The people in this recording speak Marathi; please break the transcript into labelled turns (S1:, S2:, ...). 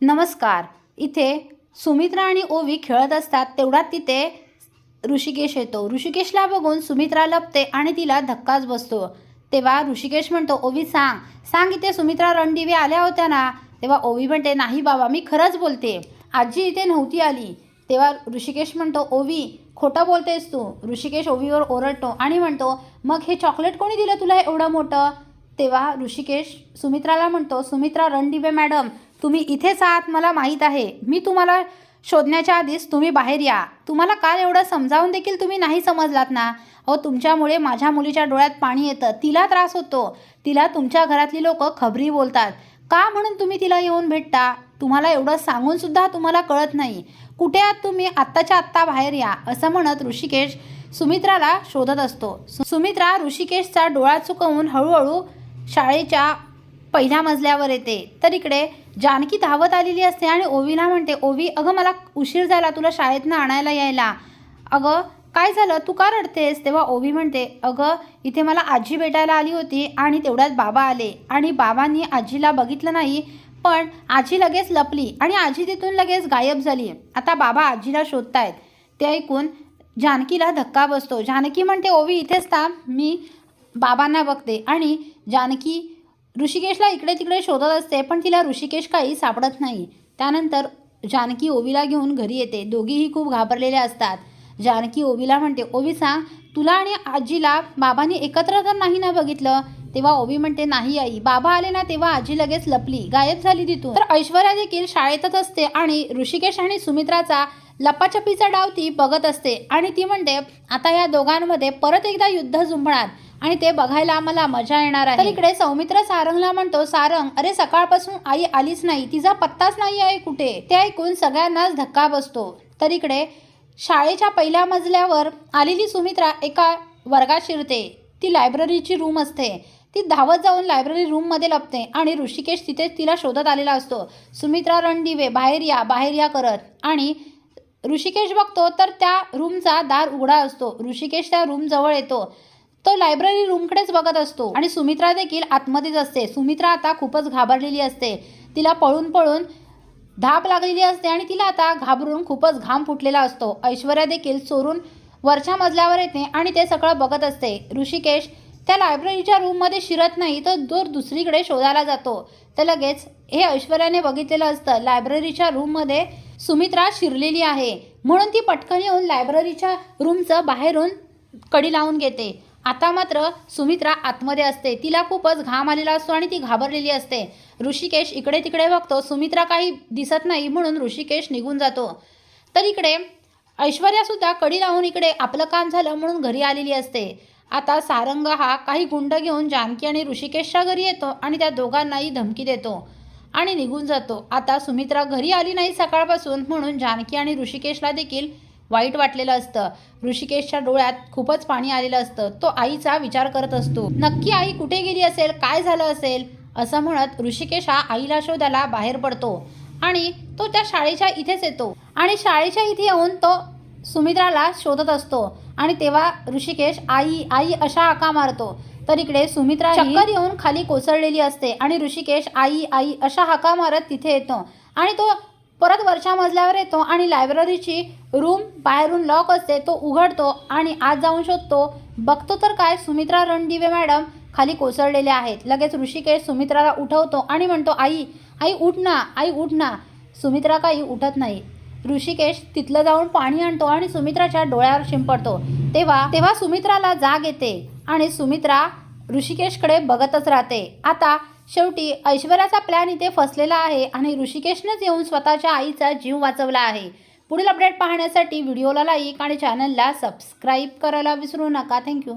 S1: नमस्कार. इथे सुमित्रा आणि ओवी खेळत असतात तेवढ्यात तिथे ऋषिकेश येतो. ऋषिकेशला बघून सुमित्रा लपते आणि तिला धक्काच बसतो. तेव्हा ऋषिकेश म्हणतो ओवी सांग. सांग इथे सुमित्रा रणदिवे आल्या होत्या ना? तेव्हा ओवी म्हणते नाही बाबा मी खरंच बोलते. आजी इथे नव्हती आली. तेव्हा ऋषिकेश म्हणतो ओवी खोटं बोलतेस तू. ऋषिकेश ओवीवर ओरडतो आणि म्हणतो मग हे चॉकलेट कोणी दिलं तुला एवढं मोठं? तेव्हा ऋषिकेश सुमित्राला म्हणतो सुमित्रा रणदिवे मॅडम तुम्ही इथेच आहात मला माहीत आहे. मी तुम्हाला शोधण्याच्या आधीच तुम्ही बाहेर या. तुम्हाला काल एवढं समजावून देखील तुम्ही नाही समजलात ना? अहो तुमच्यामुळे माझ्या मुलीच्या डोळ्यात पाणी येतं. तिला त्रास होतो. तिला तुमच्या घरातली लोक खबरी बोलतात. का म्हणून तुम्ही तिला येऊन भेटता? तुम्हाला एवढं सांगूनसुद्धा तुम्हाला कळत नाही. कुठे आहात तुम्ही? आत्ताच्या आत्ता बाहेर या असं म्हणत ऋषिकेश सुमित्राला शोधत असतो. सु- सुमित्रा ऋषिकेशचा डोळा चुकवून हळूहळू शाळेच्या पहिल्या मजल्यावर येते. तर इकडे जानकी धावत आलेली असते आणि ओवीला म्हणते ओवी अगं मला उशीर झाला तुला शाळेतनं आणायला यायला. अगं काय झालं? तू का रडतेस? तेव्हा ओवी म्हणते अगं इथे मला आजी भेटायला आली होती आणि तेवढ्यात बाबा आले. आणि बाबांनी आजीला बघितलं नाही पण आजी लगेच लपली आणि आजी तिथून लगेच गायब झाली. आता बाबा आजीला शोधतायत. ते ऐकून जानकीला धक्का बसतो. जानकी म्हणते ओवी इथेच थांब. मी बाबांना बघते. आणि जानकी ऋषिकेशला इकडे तिकडे शोधत असते पण तिला ऋषिकेश काही सापडत नाही. त्यानंतर जानकी ओवीला घेऊन घरी येते. दोघीही खूप घाबरलेल्या असतात. जानकी ओवीला म्हणते ओवी सांग तुला आणि आजीला बाबांनी एकत्र तर नाही ना बघितलं? तेव्हा ओवी म्हणते नाही आई. बाबा आले ना तेव्हा आजी लगेच लपली. गायब झाली तिथून. तर ऐश्वर्या देखील शाळेतच असते आणि ऋषिकेश आणि सुमित्राचा लपाछपीचा डाव ती बघत असते. आणि ती म्हणते आता या दोघांमध्ये परत एकदा युद्ध जुंपणार आणि ते बघायला आम्हाला मजा येणार आहे. तर इकडे सौमित्र सारंगला म्हणतो सारंग अरे सकाळपासून आई आलीच नाही. तिचा पत्ताच नाही आहे कुठे? ते ऐकून सगळ्यांनाच धक्का बसतो. तर इकडे शाळेच्या पहिल्या मजल्यावर आलेली सुमित्रा एका वर्गात शिरते. ती लायब्ररीची रूम असते. ती धावत जाऊन लायब्ररी रूममध्ये लपते आणि ऋषिकेश तिथे तिला शोधत आलेला असतो. सुमित्रा रणदिवे बाहेर या बाहेर या करत. आणि ऋषिकेश बघतो तर त्या रूमचा दार उघडा असतो. ऋषिकेश त्या रूम जवळ येतो. तो लायब्ररी रूमकडेच बघत असतो. आणि सुमित्रा देखील आतमध्येच असते. सुमित्रा आता खूपच घाबरलेली असते. तिला पळून पळून धाप लागलेली असते आणि तिला आता घाबरून खूपच घाम फुटलेला असतो. ऐश्वर्या देखील चोरून वरच्या मजल्यावर येते आणि ते सगळं बघत असते. ऋषिकेश त्या लायब्ररीच्या रूममध्ये शिरत नाही तर दूर दुसरीकडे शोधायला जातो. तर लगेच हे ऐश्वर्याने बघितलेलं असतं. लायब्ररीच्या रूममध्ये सुमित्रा शिरलेली आहे. म्हणून ती पटकन येऊन लायब्ररीच्या रूमचं बाहेरून कडी लावून घेते. आता मात्र सुमित्रा आतमध्ये असते. तिला खूपच घाम आलेला असतो आणि ती घाबरलेली असते. ऋषिकेश इकडे तिकडे बघतो. सुमित्रा काही दिसत नाही म्हणून ऋषिकेश निघून जातो. तर इकडे ऐश्वर्यासुद्धा कडी लावून इकडे आपलं काम झालं म्हणून घरी आलेली असते. आता सारंग हा काही गुंड घेऊन जानकी आणि ऋषिकेशच्या घरी येतो आणि त्या दोघांनाही धमकी देतो आणि निघून जातो. आता सुमित्रा घरी आली नाही सकाळपासून म्हणून जानकी आणि ऋषिकेशला देखील वाईट वाटलेलं असतं. ऋषिकेशच्या डोळ्यात खूपच पाणी आलेलं असतं. तो आईचा विचार करत असतो. नक्की आई कुठे गेली असेल? काय झालं असेल? असं म्हणत ऋषिकेश हा आईला शोधायला बाहेर पडतो आणि तो त्या शाळेच्या इथेच येतो. आणि शाळेच्या इथे येऊन तो सुमित्राला शोधत असतो. आणि तेव्हा ऋषिकेश आई आई अशा हाका मारतो. तर इकडे सुमित्रा चक्कर येऊन खाली कोसळलेली असते आणि ऋषिकेश आई आई अशा हाका मारत तिथे येतो. आणि तो परत वरच्या मजल्यावर येतो आणि लायब्ररीची रूम बाहेरून लॉक असते तो उघडतो आणि आत जाऊन शोधतो बघतो तर काय? सुमित्रा रणदिवे मॅडम खाली कोसळलेले आहेत. लगेच ऋषिकेश सुमित्राला उठवतो आणि म्हणतो आई आई उठ ना आई उठ ना. सुमित्रा काही उठत नाही. ऋषिकेश तिथलं जाऊन पाणी आणतो आणि सुमित्राच्या डोळ्यावर शिंपडतो. तेव्हा तेव्हा सुमित्राला जाग येते आणि सुमित्रा ऋषिकेशकडे बघतच राहते. आता शेवटी ऐश्वर्याचा प्लॅन इथे फसलेला आहे आणि ऋषिकेशनेच येऊन स्वतःच्या आईचा जीव वाचवला आहे. पुढील अपडेट पाहण्यासाठी व्हिडिओला लाईक आणि चॅनलला सबस्क्राईब करायला विसरू नका. थँक्यू